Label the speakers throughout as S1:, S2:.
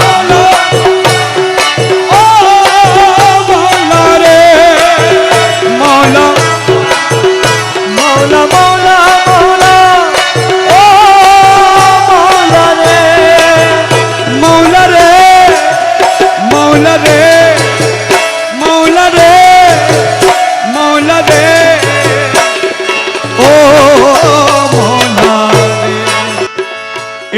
S1: মৌলা। ও মৌলা রে, মৌলা
S2: মৌলা মৌলা মৌলা। ও মৌলা রে
S1: মৌলা রে মৌলা রে।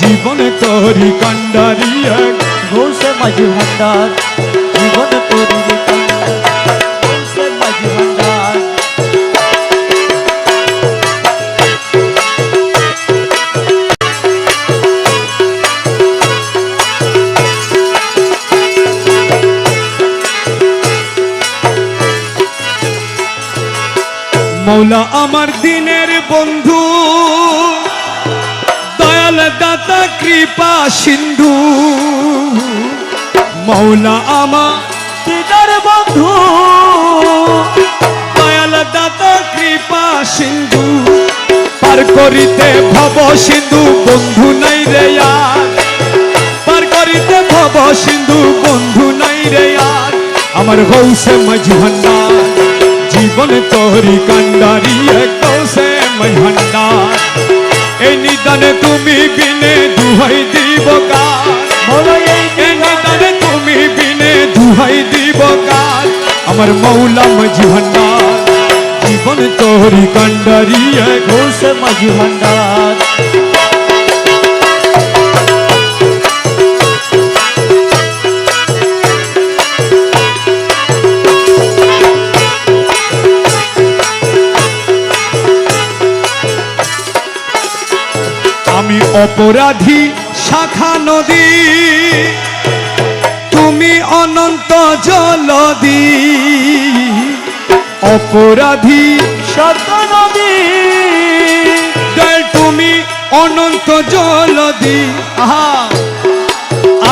S1: জীবনে তরি কান্ডারি
S2: ঘোষে মাঝি ভান্ডার জীবন তরি
S1: মৌলা আমার দিনের বন্ধু। দয়াল দাতা কৃপা সিন্ধু। মৌলা আমা
S2: দিদার বন্ধু।
S1: দয়াল দাতা কৃপা সিন্ধু। পার করিতে ভব সিন্ধু, বন্ধু নাই রে আর। পার করিতে ভব সিন্ধু, বন্ধু নাই রে আর। আমার গৌসে মজভন্ডার জীবন তোহরি কান্ডারি গৌসে মজভন্ডার এই নিদানে তুমি বিনে দুহাই দিব
S2: মৌলা এই
S1: নিদানে তুমি বিনে দুহাই দিব কাল আমার মৌলা মজভন্ডার জীবন তোহরি কান্ডারি
S2: ঘোষ মাঝি
S1: অপরাধী শাখা নদী। তুমি অনন্ত জলদি। অপরাধী
S2: সত্য নদী।
S1: তুমি অনন্ত জলদি। আহা।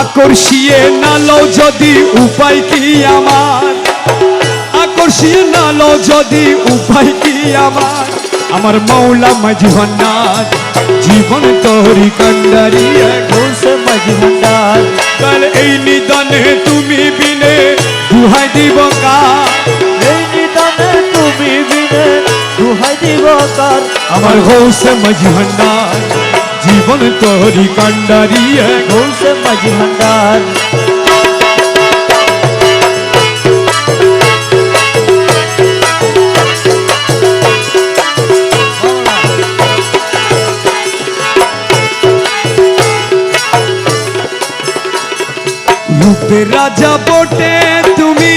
S1: আকর্ষিয়ে নালো যদি উপায় কি আমার? আকর্ষিয়ে নালো যদি উপায় কি আমার? আমার মৌলা মাঝি ভান্ডার জীবন তোরি কান্ডারি
S2: ঘোষে মাঝি ভান্ডার
S1: কাল এই নিদানে তুমি বিনে দুহাই দিব কা
S2: এই নিদানে তুমি বিনে দুহাই দিব কার?
S1: আমার হৌসে মাঝি ভান্ডার জীবন তোরি কান্ডারি
S2: ঘোষে মাঝি ভান্ডার
S1: রাজা বটে তুমি।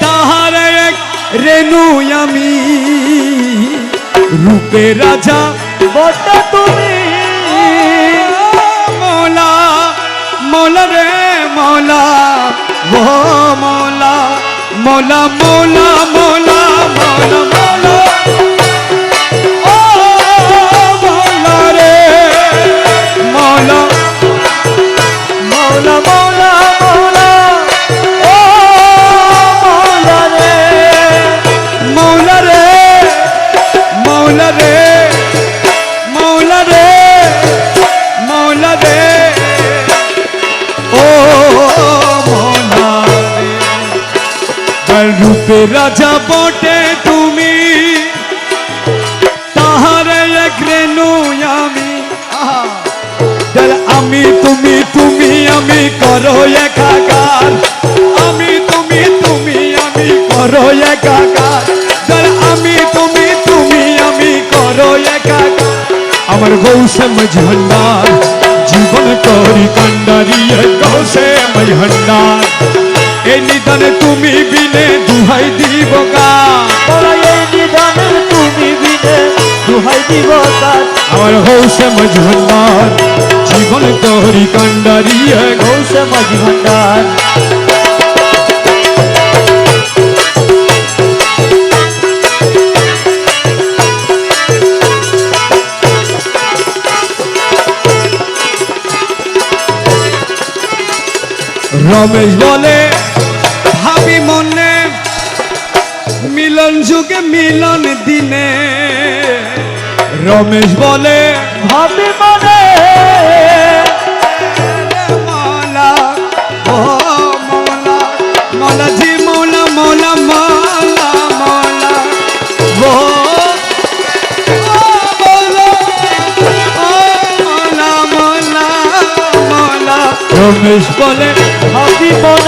S1: তাহার এক রেণু আমি। রূপের রাজা
S2: বটা তুমি।
S1: মৌলা মৌলা রে মৌলা, ও মৌলা মৌলা মৌলা মৌলা। রাজা বটে তুমি তাহার এক রেণু আমি আহা চল আমি তুমি তুমি আমি করো একাকার আমি তুমি তুমি আমি করো একাকার চল আমি তুমি তুমি আমি করো একাকার আমার গৌসে মজহন্ডার জীবন করি কান্ডারি গৌসে মজহন্ডার এই নিদানে তুমি বিনে দুহাই দিব
S2: এই নিদানে তুমি বিনে দুহাই দিব
S1: আমার হৌসে মজভন্ডার জীবন তোহরি কান্ডারিয়া
S2: গৌসে মাঝি ভান্ডার
S1: রমেশ বলে যুগে মিলন দিনে। রমেশ বলে
S2: ভাবি মনে
S1: মৌলা জি মৌলা। রমেশ বলে
S2: ভাবি মনে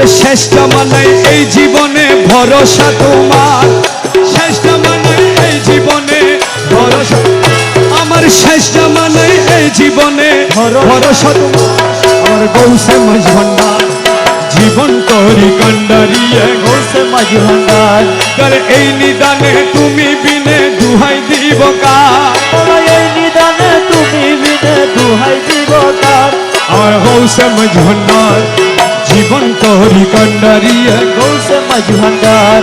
S1: আরে শ্রেষ্ঠ মানে এই জীবনে ভরসা তোমার। শ্রেষ্ঠ মানে এই জীবনে ভরসা। আমার শ্রেষ্ঠ মানে এই জীবনে
S2: ভরসা
S1: তোমার। আমার গৌসে মাঝ ভান্ডার জীবন করি কান্ডারিয়ে
S2: গৌসে মাঝি ভান্ডার।
S1: করে এই নিদানে তুমি বিনে দুহাই দিব কা
S2: এই নিদানে তুমি বিনে দুহাই দিব কার।
S1: আমার গৌসে মাঝ ভান্ডার জীবন করি কান্ডারিয়ে
S2: গৌসে মাঝি ভান্ডার।